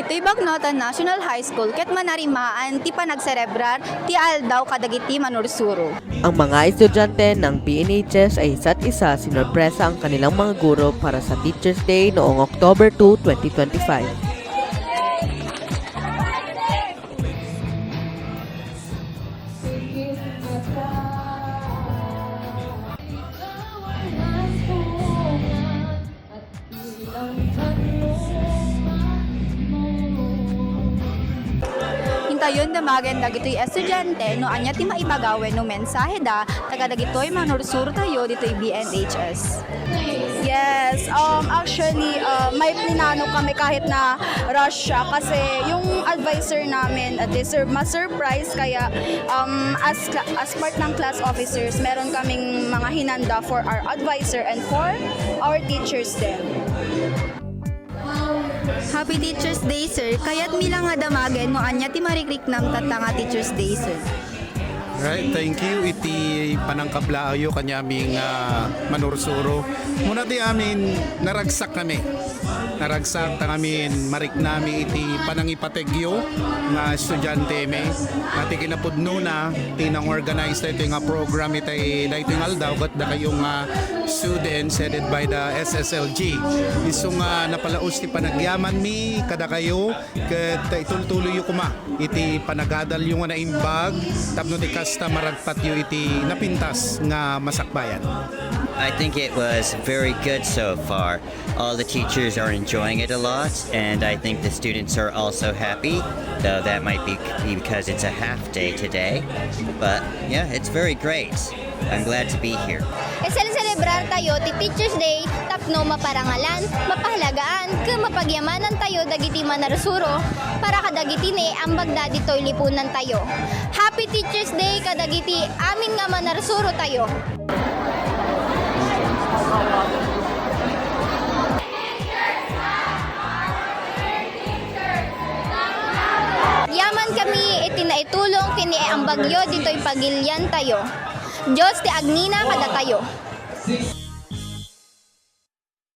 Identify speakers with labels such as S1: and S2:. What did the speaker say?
S1: Ito'y Bagnotan National High School ket manarimaan ti panagserebrar ti aldaw kadagiti manursuro.
S2: Ang mga estudyante ng PNHS ay isa't isa sinurpresa ang kanilang mga guro para sa Teacher's Day noong October 2, 2025.
S1: Hintayon damagen dagitoy estudyante no anya ti maipagawen no mensahe da taga dagitoy manursuro tayo ditoy BNHS.
S3: Yes, um, actually, uh, may plinano kami kahit na rush siya kasi yung advisor namin, uh, deserve ma-surprise kaya um, as, as part ng class officers, meron kaming mga hinanda for our advisor and for our teachers din.
S1: Happy Teachers Day sir. Kayat mila nga damagen no anya ti marikrik nam tatanga Teachers Day sir.
S4: Right, thank you. Iti panangkablaayo kanya aming ah, manursuro. Muna ti amin naragsak kami. Naragsak ta amin marik nami iti panangipategyo nga estudyante me. Ati kinapudno na tinang organize ito nga program iti dahito yung aldaw kat da kayong ah, students headed by the SSLG. Iso nga napalaos ti panagyaman mi kada kayo kat itultuloy yu kuma iti panagadal yung nga naimbag tapno ti kasta maragpat yu iti napintas nga masakbayan.
S5: I think it was very good so far. All the teachers are enjoying it a lot, and I think the students are also happy, though that might be because it's a half day today. But yeah, it's very great. I'm glad to be here.
S6: celebrar tayo ti Teachers Day tapno maparangalan, mapahalagaan, ke mapagyamanan tayo dagiti manarsuro para kadagiti ni ambag da ditoy lipunan tayo. Happy Teachers Day kadagiti amin nga manarsuro tayo. Bagyo ditoy pagilyan tayo. Diyos ti agnina kada tayo.